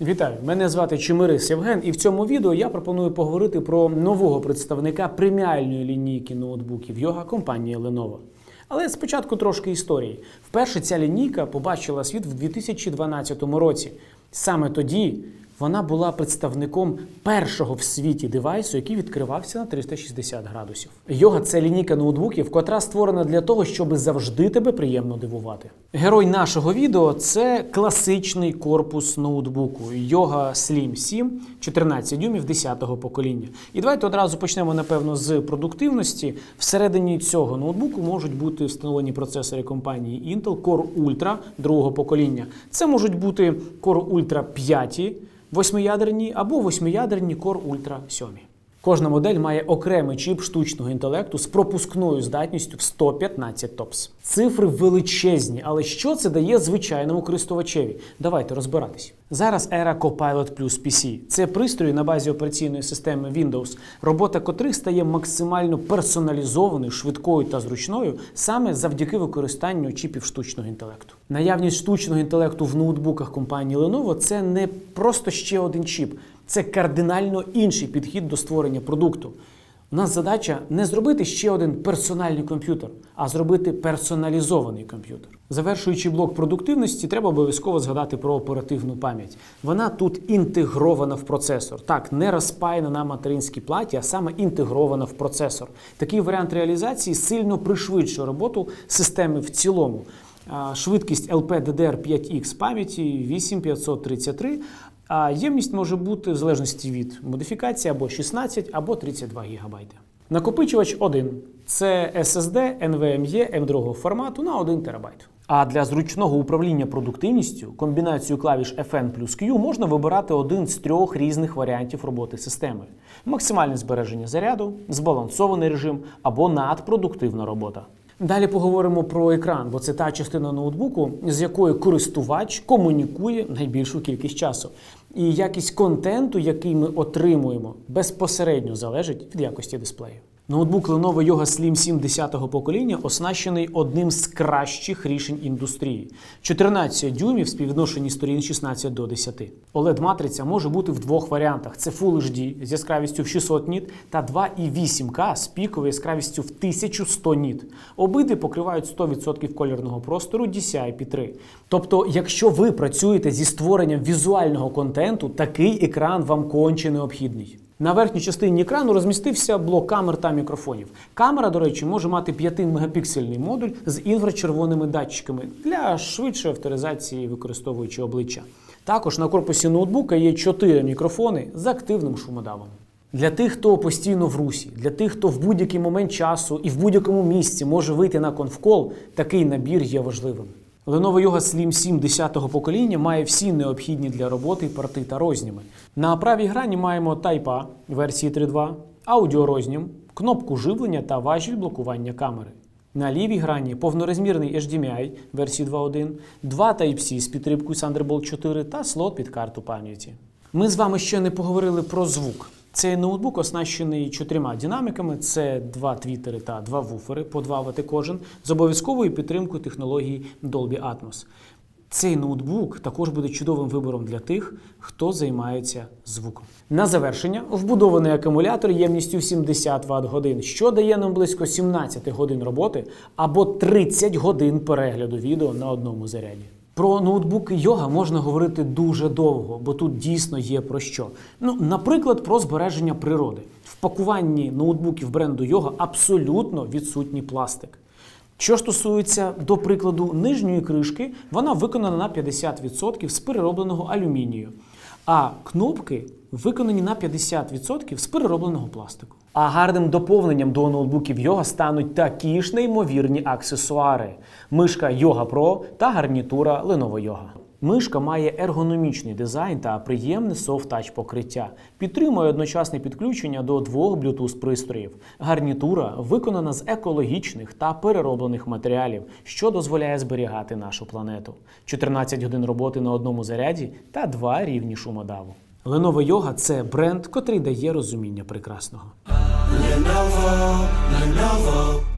Вітаю! Мене звати Чимирис Євген, і в цьому відео я пропоную поговорити про нового представника преміальної лінійки ноутбуків йога компанії Lenovo. Але спочатку трошки історії. Вперше ця лінійка побачила світ в 2012 році. Саме тоді вона була представником першого в світі девайсу, який відкривався на 360 градусів. Йога це лінійка ноутбуків, котра створена для того, щоб завжди тебе приємно дивувати. Герой нашого відео це класичний корпус ноутбуку Yoga Slim 7 14 дюймів 10-го покоління. І давайте одразу почнемо, напевно, з продуктивності. Всередині цього ноутбуку можуть бути встановлені процесори компанії Intel Core Ultra другого покоління. Це можуть бути Core Ultra 5 восьмиядерні або восьмиядерні Core Ultra 7. Кожна модель має окремий чіп штучного інтелекту з пропускною здатністю в 115 ТОПС. Цифри величезні, але що це дає звичайному користувачеві? Давайте розбиратись. Зараз ера Copilot Plus PC. Це пристрої на базі операційної системи Windows, робота котрих стає максимально персоналізованою, швидкою та зручною саме завдяки використанню чіпів штучного інтелекту. Наявність штучного інтелекту в ноутбуках компанії Lenovo це не просто ще один чіп. Це кардинально інший підхід до створення продукту. У нас задача не зробити ще один персональний комп'ютер, а зробити персоналізований комп'ютер. Завершуючи блок продуктивності, треба обов'язково згадати про оперативну пам'ять. Вона тут інтегрована в процесор. Так, не розпаяна на материнській платі, а саме інтегрована в процесор. Такий варіант реалізації сильно пришвидшує роботу системи в цілому. Швидкість LPDDR5X пам'яті 8533, а ємність може бути в залежності від модифікації або 16, або 32 ГБ. Накопичувач 1 це SSD NVMe M2 формату на 1 ТБ. А для зручного управління продуктивністю комбінацію клавіш FN плюс Q можна вибирати один з трьох різних варіантів роботи системи: максимальне збереження заряду, збалансований режим або надпродуктивна робота. Далі поговоримо про екран, бо це та частина ноутбуку, з якою користувач комунікує найбільшу кількість часу. І якість контенту, який ми отримуємо, безпосередньо залежить від якості дисплею. Ноутбук Lenovo Yoga Slim 7 10-го покоління оснащений одним з кращих рішень індустрії: 14 дюймів співвідношенні сторін 16 до 10. oled матриця може бути в двох варіантах: це Full HD з яскравістю в 600 ніт та 2,8К з піковою яскравістю в 1100 ніт. Обидві покривають 100% кольорного простору DCI-P3. Тобто, якщо ви працюєте зі створенням візуального контенту, такий екран вам конче необхідний. На верхній частині екрану розмістився блок камер та мікрофонів. Камера, до речі, може мати 5-мегапіксельний модуль з інфрачервоними датчиками для швидшої авторизації, використовуючи обличчя. Також на корпусі ноутбука є 4 мікрофони з активним шумодавом. Для тих, хто постійно в русі, для тих, хто в будь-який момент часу і в будь-якому місці може вийти на конфкол, такий набір є важливим. Lenovo Yoga Slim 7 10-го покоління має всі необхідні для роботи порти та розніми. На правій грані маємо Type-A версії 3.2, аудіорознім, кнопку живлення та важіль блокування камери. На лівій грані повнорозмірний HDMI версії 2.1, два Type-C з підтримкою Thunderbolt 4 та слот під карту пам'яті. Ми з вами ще не поговорили про звук. Цей ноутбук оснащений чотирма динаміками: це два твітери та два вуфери по 2 Вт кожен з обов'язковою підтримкою технології Dolby Atmos. Цей ноутбук також буде чудовим вибором для тих, хто займається звуком. На завершення вбудований акумулятор ємністю 70 Вт годин, що дає нам близько 17 годин роботи або 30 годин перегляду відео на одному заряді. Про ноутбуки йога можна говорити дуже довго, бо тут дійсно є про що. Ну, наприклад, про збереження природи. В пакуванні ноутбуків бренду йога абсолютно відсутній пластик. Що стосується, до прикладу, нижньої кришки, вона виконана на 50% з переробленого алюмінію, а кнопки виконані на 50% з переробленого пластику. А гарним доповненням до ноутбуків Yoga стануть такі ж неймовірні аксесуари: мишка Yoga Pro та гарнітура Lenovo Yoga. Мишка має ергономічний дизайн та приємне софт-тач покриття. Підтримує одночасне підключення до двох Bluetooth пристроїв. Гарнітура виконана з екологічних та перероблених матеріалів, що дозволяє зберігати нашу планету. 14 годин роботи на одному заряді та два рівні шумодаву. Lenovo Yoga – це бренд, котрий дає розуміння прекрасного. Lenovo, Lenovo.